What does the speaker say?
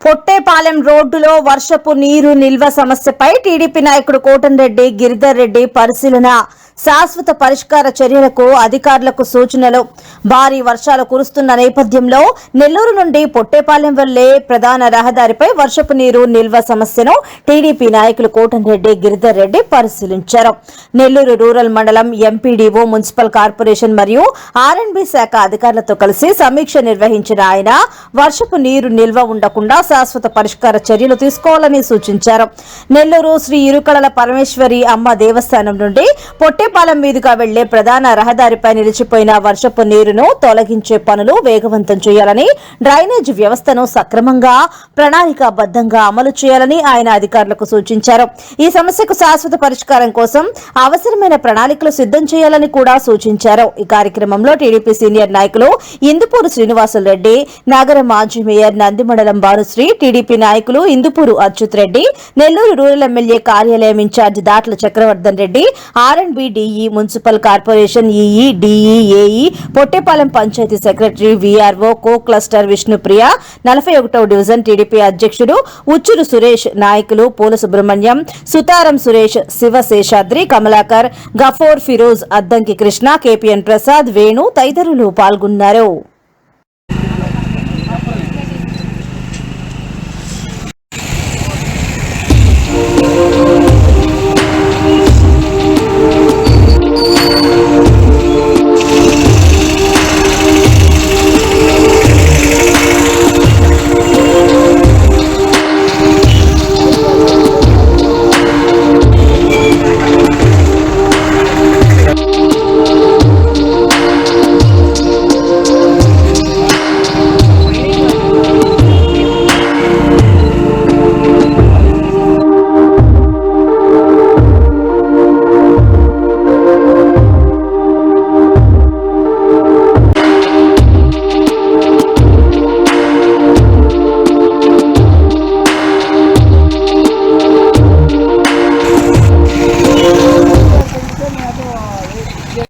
പൊട്ടേ పొట్టేపాలెం రోడ్డులో వర్షపు నీరు నిల్వ సమస్యపై టీడీపీ నాయకుడు కోటన్రెడ్డి గిరిధర్ రెడ్డి పరిశీలన. శాశ్వత పరిష్కార చర్యలకు అధికారులకు సూచనలు. భారీ వర్షాలు కురుస్తున్న నేపథ్యంలో నెల్లూరు నుండి పొట్టేపాలెం వెళ్ళే ప్రధాన రహదారిపై వర్షపు నీరు నిల్వ సమస్యను టీడీపీ నాయకులు కోటన్రెడ్డి గిరిధర్ రెడ్డి పరిశీలించారు. నెల్లూరు రూరల్ మండలం ఎంపీడీఓ మున్సిపల్ కార్పొరేషన్ మరియు ఆర్ఎండ్బి శాఖ అధికారులతో కలిసి సమీక్ష నిర్వహించిన ఆయన వర్షపు నీరు నిల్వ ఉండకుండా శాశ్వత పరిష్కార చర్యలు తీసుకోవాలని సూచించారు. నెల్లూరు శ్రీ ఇరుకడల పరమేశ్వరి అమ్మ దేవస్థానం నుండి పొట్టేపాలెం మీదుగా వెళ్ళే ప్రధాన రహదారిపై నిలిచిపోయిన వర్షపు నీరును తొలగించే పనులు వేగవంతం చేయాలని డ్రైనేజ్ వ్యవస్థను సక్రమంగా ప్రణాళికాబద్ధంగా అమలు చేయాలని ఆయన అధికారులకు సూచించారు. ఈ సమస్యకు శాశ్వత పరిష్కారం కోసం అవసరమైన ప్రణాళికలు సిద్ధం చేయాలని కూడా సూచించారు. ఈ కార్యక్రమంలో టీడీపీ సీనియర్ నాయకులు ఇందుపూరు శ్రీనివాసులరెడ్డి నగర మాజీ మేయర్ నందిమండలం భానుశ్రీ టీడీపీ నాయకులు ఇందుపూరు అచ్యుత్ రెడ్డి నెల్లూరు రూరల్ ఎమ్మెల్యే కార్యాలయం incharge Datla Chakravardhan Reddy R and B DE municipal corporation EE DE AE Pottepalem panchayat secretary VRO co cluster Vishnupriya నలభై ఒకటవ డివిజన్ టీడీపీ అధ్యక్షుడు ఉచ్చురు సురేష్ నాయకులు పూల సుబ్రహ్మణ్యం సుతారం సురేష్ శివ శేషాద్రి కమలాకర్ గఫోర్ ఫిరోజ్ అద్దంకి కృష్ణ కేపీఎన్ ప్రసాద్ వేణు తదితరులు పాల్గొన్నారు. 二五